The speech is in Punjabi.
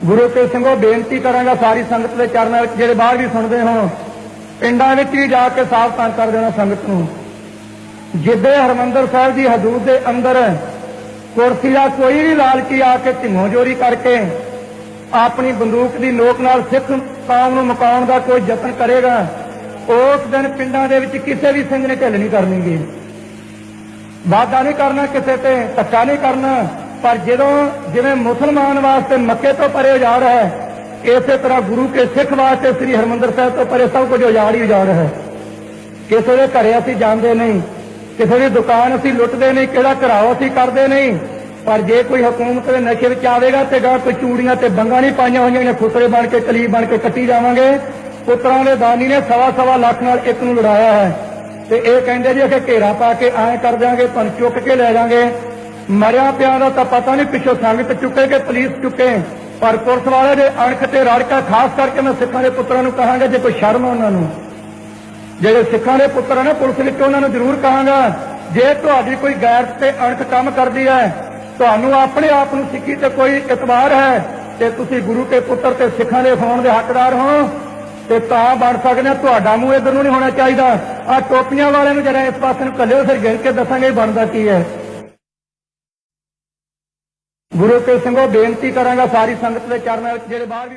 ਗੁਰੂ ਕੇ ਸਿੰਘੋ, ਬੇਨਤੀ ਕਰਾਂਗਾ ਸਾਰੀ ਸੰਗਤ ਦੇ ਚਰਨਾਂ ਵਿੱਚ, ਜਿਹੜੇ ਬਾਹਰ ਵੀ ਸੁਣਦੇ ਹੋ ਪਿੰਡਾਂ ਵਿੱਚ ਵੀ ਜਾ ਕੇ ਸਾਵਧਾਨ ਕਰ ਦੇਣਾ ਸੰਗਤ ਨੂੰ। ਜਿੱਦੇ ਹਰਮੰਦਰ ਸਾਹਿਬ ਦੀ ਹਦੂਦ ਦੇ ਅੰਦਰ ਕੁਰਸੀ ਦਾ ਕੋਈ ਵੀ ਲਾਲਚੀ ਆ ਕੇ ਢਿੰਗੋ ਜੋਰੀ ਕਰਕੇ ਆਪਣੀ ਬੰਦੂਕ ਦੀ ਨੋਕ ਨਾਲ ਸਿੱਖ ਕੌਮ ਨੂੰ ਮੁਕਾਉਣ ਦਾ ਕੋਈ ਯਤਨ ਕਰੇਗਾ, ਉਸ ਦਿਨ ਪਿੰਡਾਂ ਦੇ ਵਿੱਚ ਕਿਸੇ ਵੀ ਸਿੰਘ ਨੇ ਢਿੱਲ ਨਹੀਂ ਕਰਨੀਗੀ ਵਾਦਾ ਨਹੀਂ ਕਰਨਾ ਕਿਸੇ ਤੇ, ਧੱਕਾ ਨਹੀਂ ਕਰਨਾ। ਪਰ ਜਦੋਂ ਜਿਵੇਂ ਮੁਸਲਮਾਨ ਵਾਸਤੇ ਮੱਕੇ ਤੋਂ ਪਰੇ ਉਜਾੜ ਹੈ, ਇਸੇ ਤਰ੍ਹਾਂ ਗੁਰੂ ਕੇ ਸਿੱਖ ਵਾਸਤੇ ਸ੍ਰੀ ਹਰਮੰਦਰ ਸਾਹਿਬ ਤੋਂ ਪਰੇ ਸਭ ਕੁਝ ਉਜਾੜ ਹੀ ਉਜਾੜ ਹੈ। ਕਿਸੇ ਦੇ ਘਰੇ ਅਸੀਂ ਜਾਂਦੇ ਨਹੀਂ, ਕਿਸੇ ਦੀ ਦੁਕਾਨ ਅਸੀਂ ਲੁੱਟਦੇ ਨਹੀਂ, ਕਿਹੜਾ ਘਰਾਓ ਅਸੀਂ ਕਰਦੇ ਨਹੀਂ। ਪਰ ਜੇ ਕੋਈ ਹਕੂਮਤ ਦੇ ਨਸ਼ੇ ਵਿੱਚ ਆਵੇਗਾ ਤੇ ਗਾ ਕੋਈ ਚੂੜੀਆਂ ਤੇ ਬੰਗਾ ਨਹੀਂ ਪਾਈਆਂ ਹੋਈਆਂ ਨੇ ਖੁਸਰੇ ਬਣ ਕੇ ਕਲੀਬ ਬਣ ਕੇ ਕੱਟੀ ਜਾਵਾਂਗੇ, ਪੁੱਤਰਾਂ ਦੇ ਦਾਨੀ ਨੇ ਸਵਾ ਸਵਾ ਲੱਖ ਨਾਲ ਇੱਕ ਨੂੰ ਲੜਾਇਆ ਹੈ। ਤੇ ਇਹ ਕਹਿੰਦੇ ਜੀ, ਅਸੀਂ ਘੇਰਾ ਪਾ ਕੇ ਐਂ ਕਰ ਦਿਆਂਗੇ ਤੁਹਾਨੂੰ ਚੁੱਕ ਕੇ ਲੈ ਜਾਾਂਗੇ। ਮਰਿਆ ਪਿਆ ਦਾ ਤਾਂ ਪਤਾ ਨਹੀਂ ਪਿੱਛੋਂ ਸੰਗਤ ਚੁੱਕੇ ਕਿ ਪੁਲਿਸ ਚੁੱਕੇ। ਪਰ ਪੁਲਿਸ ਵਾਲੇ ਦੇ ਅਣਖ ਤੇ ਰੜਕਾ ਖਾਸ ਕਰਕੇ ਮੈਂ ਸਿੱਖਾਂ ਦੇ ਪੁੱਤਰਾਂ ਨੂੰ ਕਹਾਂਗਾ, ਜੇ ਕੋਈ ਸ਼ਰਮ ਉਹਨਾਂ ਨੂੰ। ਜਿਹੜੇ ਸਿੱਖਾਂ ਦੇ ਪੁੱਤਰ ਆ ਨਾ, ਪੁਲਿਸ ਵਿੱਚ ਉਹਨਾਂ ਨੂੰ ਜ਼ਰੂਰ ਕਹਾਂਗਾ, ਜੇ ਤੁਹਾਡੀ ਕੋਈ ਗੈਰਤ ਤੇ ਅਣਖ ਕੰਮ ਕਰਦੀ ਹੈ, ਤੁਹਾਨੂੰ ਆਪਣੇ ਆਪ ਨੂੰ ਸਿੱਖੀ ਤੇ ਕੋਈ ਇਤਬਾਰ ਹੈ, ਤੇ ਤੁਸੀਂ ਗੁਰੂ ਕੇ ਪੁੱਤਰ ਤੇ ਸਿੱਖਾਂ ਦੇ ਹੋਣ ਦੇ ਹੱਕਦਾਰ ਹੋ, ਤੇ ਤਾਂ ਬਣ ਸਕਦੇ ਆ। ਤੁਹਾਡਾ ਮੂੰਹ ਇਧਰ ਨੂੰ ਨਹੀਂ ਹੋਣਾ ਚਾਹੀਦਾ। ਆ ਟੋਪੀਆਂ ਵਾਲਿਆਂ ਨੂੰ ਜਿਹੜਾ ਇਸ ਪਾਸੇ ਨੂੰ ਕੱਲਿਓ ਫਿਰ ਗਿਣ ਕੇ ਦੱਸਾਂਗੇ ਬਣਦਾ ਕੀ ਹੈ। ਗੁਰੂ ਕੇ ਸਿੰਘੋ ਬੇਨਤੀ ਕਰਾਂਗਾ ਸਾਰੀ ਸੰਗਤ ਦੇ ਚਰਨਾਂ ਵਿੱਚ ਜਿਹੜੇ ਬਾਹਰ ਵੀ